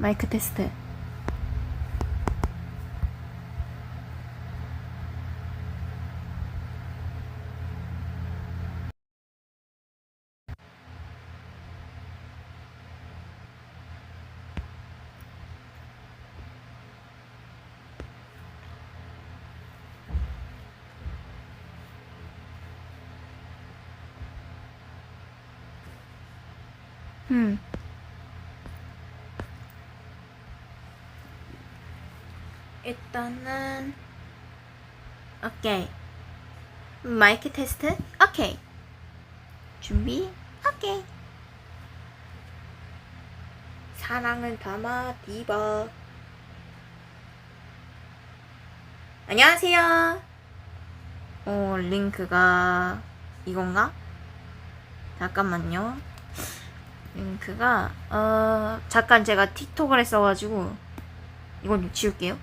マイクテストうん。 일단은 오케이. 마이크 테스트 오케이. 준비 오케이. 사랑을 담아 디바. 안녕하세요. 어 링크가 이건가? 잠깐만요. 링크가 어 잠깐 제가 틱톡을 했어가지고 이건 좀 지울게요.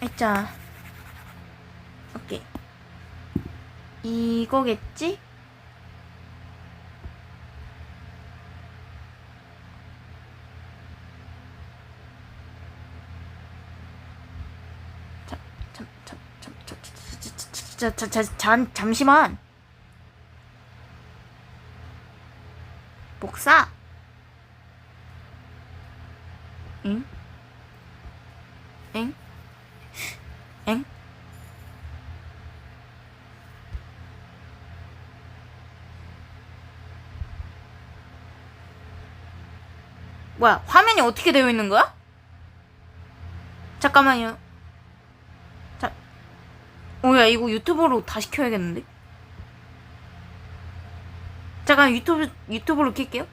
알자. 오케이. 이거겠지? 자, 자, 자, 잠, 잠시만. 복사. 응? 응? 엥? 뭐야, 화면이 어떻게 되어 있는 거야? 잠깐만요. 자, 어, 야, 이거 유튜브로 다시 켜야겠는데? 잠깐 유튜브, 유튜브로 켤게요.